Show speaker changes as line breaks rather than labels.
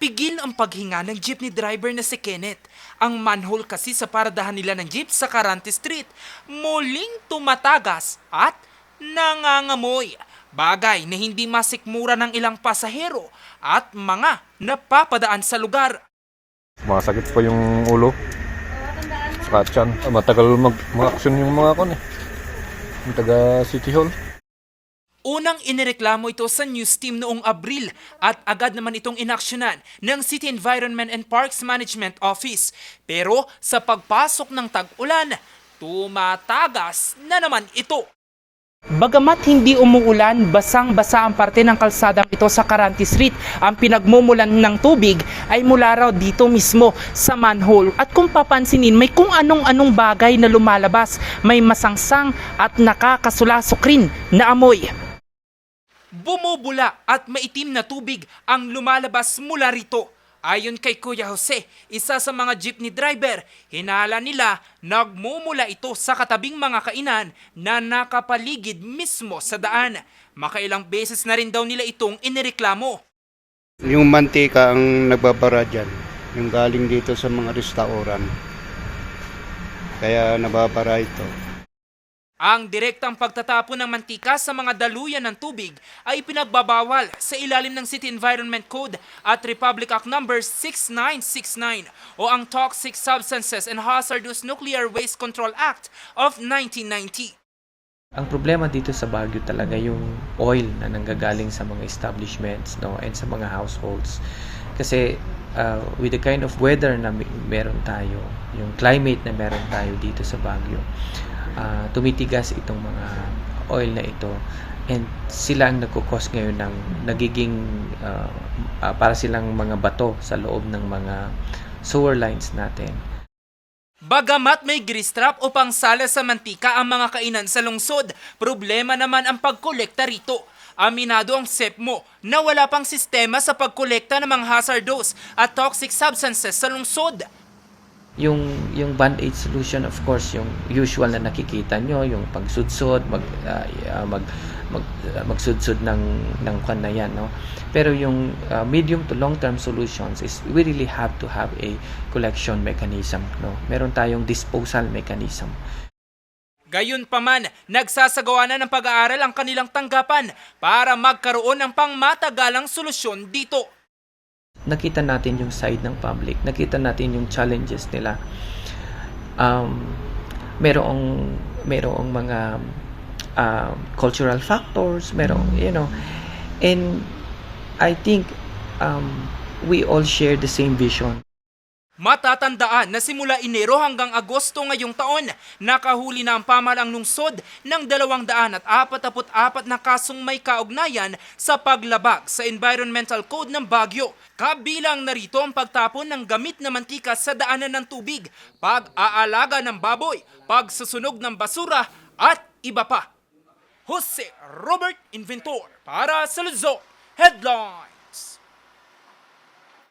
Pigil ang paghinga ng jeepney driver na si Kenneth. Ang manhole kasi sa paradahan nila ng jeep sa Carante Street, muling tumatagas at nangangamoy. Bagay na hindi masikmura ng ilang pasahero at mga napapadaan sa lugar.
Masakit pa yung ulo. Saka tiyan. Ah, matagal mag mag-action yung mga kon eh. Yung taga City Hall.
Unang inireklamo ito sa news team noong Abril at agad naman itong inaksyonan ng City Environment and Parks Management Office. Pero sa pagpasok ng tag-ulan, tumatagas na naman ito. Bagamat hindi umuulan, basang-basa ang parte ng kalsadang ito sa Carante Street. Ang pinagmumulan ng tubig ay mula raw dito mismo sa manhole. At kung papansinin, may kung anong-anong bagay na lumalabas. May masangsang at nakakasulasok rin na amoy. Bumubula at maitim na tubig ang lumalabas mula rito. Ayon kay Kuya Jose, isa sa mga jeepney driver, hinala nila nagmumula ito sa katabing mga kainan na nakapaligid mismo sa daan. Makailang beses na rin daw nila itong inireklamo.
Yung mantika ang nagbabara dyan. Yung galing dito sa mga restauran. Kaya nababara ito.
Ang direktang pagtatapon ng mantika sa mga daluyan ng tubig ay pinagbabawal sa ilalim ng City Environment Code at Republic Act No. 6969 o ang Toxic Substances and Hazardous Nuclear Waste Control Act of 1990.
Ang problema dito sa Baguio talaga yung oil na nanggagaling sa mga establishments no and sa mga households. Kasi uh, with the kind of weather na me- meron tayo, yung climate na meron tayo dito sa Baguio, uh, tumitigas itong mga oil na ito and sila ang nagkukos ngayon ng nagiging uh, uh, para silang mga bato sa loob ng mga sewer lines natin.
Bagamat may grease trap o pangsala sa mantika ang mga kainan sa lungsod, problema naman ang pagkolekta rito. Aminado ang SEPMO na wala pang sistema sa pagkolekta ng mga hazardous at toxic substances sa lungsod.
Yung yung band-aid solution of course yung usual na nakikita nyo yung pagsudsod mag ah, mag mag ah, magsudsod ng ng kwan na yan no? Pero yung ah, medium to long term solutions is we really have to have a collection mechanism no? Meron tayong disposal mechanism.
Gayunpaman, nagsasagawa na ng pag-aaral ang kanilang tanggapan para magkaroon ng pangmatagalang solusyon dito.
Nakita natin yung side ng public, nakita natin yung challenges nila. Um, merong merong mga um, cultural factors, merong, you know, and I think um, we all share the same vision.
Matatandaan na simula Enero hanggang Agosto ngayong taon, nakahuli na ang pamalang lungsod ng 244 na kasong may kaugnayan sa paglabag sa Environmental Code ng Baguio. Kabilang narito ang pagtapon ng gamit na mantika sa daanan ng tubig, pag-aalaga ng baboy, pagsusunog ng basura at iba pa. Jose Robert Inventor para sa Luzon Headlines.